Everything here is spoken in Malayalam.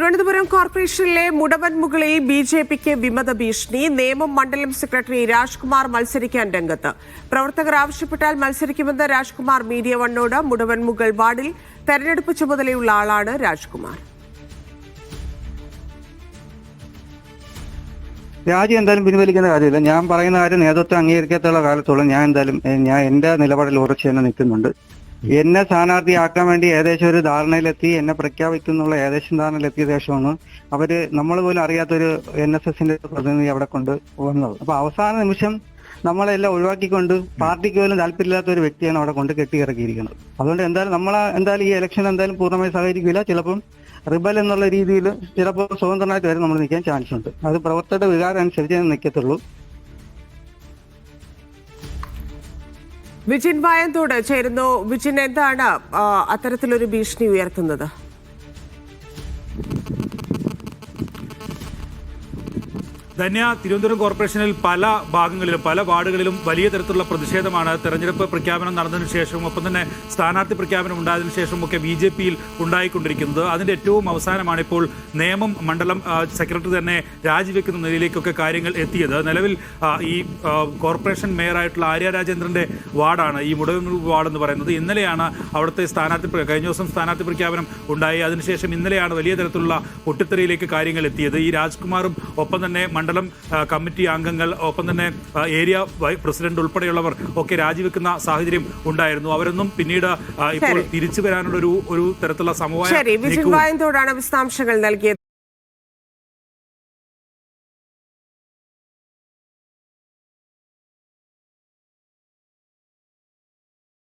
തിരുവനന്തപുരം കോർപ്പറേഷനിലെ മുടവൻമുകളിൽ ബി ജെ പിക്ക് വിമത ഭീഷണി. നേമം മണ്ഡലം സെക്രട്ടറി രാജ്കുമാർ മത്സരിക്കാൻ രംഗത്ത്. പ്രവർത്തകർ ആവശ്യപ്പെട്ടാൽ മത്സരിക്കുമെന്ന് രാജ്കുമാർ മീഡിയ വണ്ണോട് മുടവൻമുകൾ വാർഡിൽ തെരഞ്ഞെടുപ്പ് ചുമതലയുള്ള ആളാണ് രാജ്കുമാർ. രാജി എന്തായാലും പിൻവലിക്കുന്ന കാര്യമില്ല. ഞാൻ പറയുന്ന കാര്യം നേതൃത്വം അംഗീകരിക്കാത്തുള്ള കാലത്തോളം ഞാൻ എന്തായാലും ഞാൻ എന്റെ നിലപാടിൽ ഉറച്ചു തന്നെ നിൽക്കുന്നുണ്ട്. എന്നെ സ്ഥാനാർത്ഥിയാക്കാൻ വേണ്ടി ഏകദേശം ഒരു ധാരണയിലെത്തി എന്നെ പ്രഖ്യാപിക്കുന്നുള്ള ഏകദേശം ധാരണയിലെത്തിയ ശേഷമാണ് അവർ നമ്മൾ പോലും അറിയാത്തൊരു എൻ എസ് എസിന്റെ പ്രതിനിധി അവിടെ കൊണ്ട് വന്നത്. അപ്പൊ അവസാന നിമിഷം നമ്മളെല്ലാം ഒഴിവാക്കിക്കൊണ്ട് പാർട്ടിക്ക് പോലും താല്പര്യമില്ലാത്ത ഒരു വ്യക്തിയാണ് അവിടെ കൊണ്ട് കെട്ടിയിറക്കിയിരിക്കുന്നത്. അതുകൊണ്ട് എന്തായാലും നമ്മൾ എന്തായാലും ഈ ഇലക്ഷൻ എന്തായാലും പൂർണമായി സഹകരിക്കില്ല. ചിലപ്പം റിബൽ എന്നുള്ള രീതിയിൽ ചിലപ്പോൾ സ്വതന്ത്രമായിട്ട് വരെ നമ്മൾ നിൽക്കാൻ ചാൻസ് ഉണ്ട്. അത് പ്രവർത്തകരുടെ വികാരം അനുസരിച്ച് നിൽക്കത്തുള്ളൂ. വിജിൻ വായന്തോട് ചേരുന്നു. വിജിൻ എന്താണ് അത്തരത്തിലൊരു ഭീഷണി ഉയർത്തുന്നത്? ധന്യ തിരുവനന്തപുരം കോർപ്പറേഷനിൽ പല ഭാഗങ്ങളിലും പല വാർഡുകളിലും വലിയ തരത്തിലുള്ള പ്രതിഷേധമാണ് തെരഞ്ഞെടുപ്പ് പ്രഖ്യാപനം നടന്നതിന് ശേഷവും ഒപ്പം തന്നെ സ്ഥാനാർത്ഥി പ്രഖ്യാപനം ഉണ്ടായതിനു ശേഷവും ഒക്കെ ബി ജെ പിയിൽ ഉണ്ടായിക്കൊണ്ടിരിക്കുന്നത്. അതിന്റെ ഏറ്റവും അവസാനമാണ് ഇപ്പോൾ നിയമം മണ്ഡലം സെക്രട്ടറി തന്നെ രാജിവെക്കുന്ന നിലയിലേക്കൊക്കെ കാര്യങ്ങൾ എത്തിയത്. നിലവിൽ ഈ കോർപ്പറേഷൻ മേയറായിട്ടുള്ള ആര്യ രാജേന്ദ്രന്റെ വാർഡാണ് ഈ മുടങ്ങൂർ വാർഡ് എന്ന് പറയുന്നത്. ഇന്നലെയാണ് അവിടുത്തെ സ്ഥാനാർത്ഥി കഴിഞ്ഞ ദിവസം സ്ഥാനാർത്ഥി പ്രഖ്യാപനം ഉണ്ടായി. അതിനുശേഷം ഇന്നലെയാണ് വലിയ തരത്തിലുള്ള പൊട്ടിത്തെറിയിലേക്ക് കാര്യങ്ങൾ എത്തിയത്. ഈ രാജ്കുമാറും ഒപ്പം തന്നെ മണ്ഡലം ആ, കമ്മിറ്റി അംഗങ്ങൾ ഒപ്പം തന്നെ ഏരിയ പ്രസിഡന്റ് ഉൾപ്പെടെയുള്ളവർ ഒക്കെ രാജിവെക്കുന്ന സാഹചര്യം ഉണ്ടായിരുന്നു. അവരൊന്നും പിന്നീട് ഇപ്പോൾ തിരിച്ചു വരാനുള്ള ഒരു ഒരു തരത്തിലുള്ള സമവായ വിശദാംശങ്ങൾ നൽകിയത്.